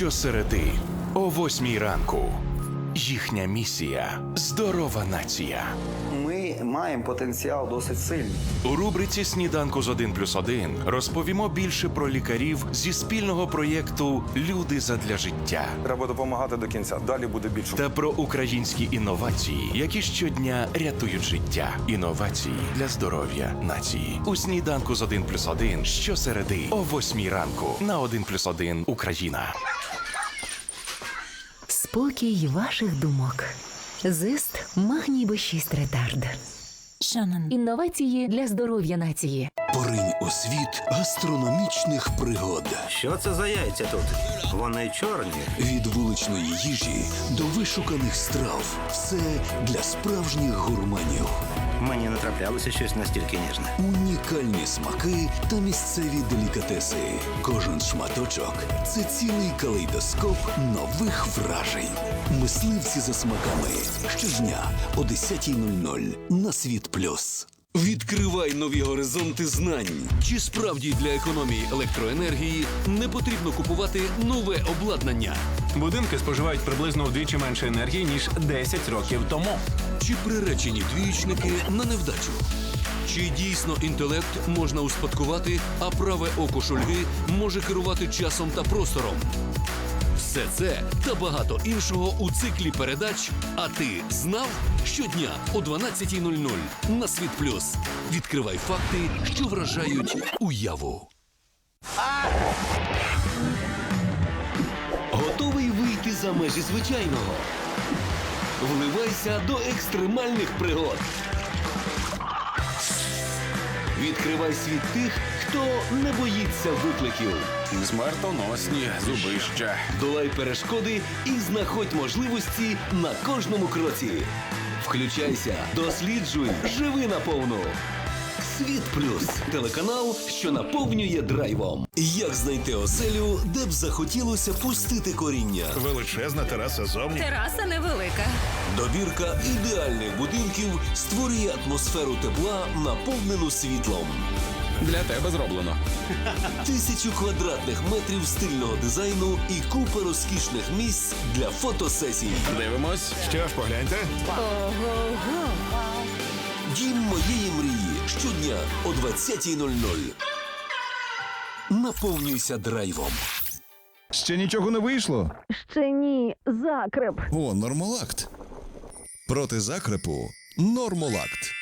Щосереди о восьмій ранку. Їхня місія здорова нація. Ми маємо потенціал досить сильний. У рубриці Сніданку з 1 плюс 1 розповімо більше про лікарів зі спільного проєкту Люди задля життя Треба допомагати до кінця. Далі буде більше. та про українські інновації, які щодня рятують життя. Інновації для здоров'я нації. У сніданку з 1 плюс 1 щосереди о 8 ранку на 1 плюс 1 Україна. Спокій ваших думок. Зист магній Б6 ретард. Інновації для здоров'я нації. Поринь у світ гастрономічних пригод Що це за яйця тут? Вони чорні. від вуличної їжі до вишуканих страв. Все для справжніх гурманів. Мені не траплялося щось настільки ніжне. Унікальні смаки та місцеві делікатеси. Кожен шматочок це цілий калейдоскоп нових вражень. Мисливці за смаками. Щодня о 10.00 на світ плюс. Відкривай нові горизонти знань. Чи справді для економії електроенергії не потрібно купувати нове обладнання? Будинки споживають приблизно вдвічі менше енергії ніж 10 років тому. Чи приречені двіючники на невдачу? Чи дійсно інтелект можна успадкувати, а праве око шульги може керувати часом та простором? Все це та багато іншого у циклі передач. А ти знав? Щодня о 12.00 на Світ Плюс. Відкривай факти, що вражають уяву. Готовий вийти за межі звичайного. Вливайся до екстремальних пригод. Відкривай світ тих, хто не боїться викликів. Смертоносні зубища. Долай перешкоди і знаходь можливості на кожному кроці. Включайся, досліджуй, живи наповну. Світ Плюс телеканал, що наповнює драйвом. Як знайти оселю, де б захотілося пустити коріння? Величезна тераса зовні. Тераса невелика. Добірка ідеальних будинків створює атмосферу тепла, наповнену світлом. Для тебе зроблено. Тисячу квадратних метрів стильного дизайну і купа розкішних місць для фотосесій. Дивимось. Що ж, погляньте. Ого-го. Дім моєї мрії щодня о 20.00. Наповнюйся драйвом. Ще нічого не вийшло. Ще ні, закреп. О, нормолакт. Проти закрепу нормолакт.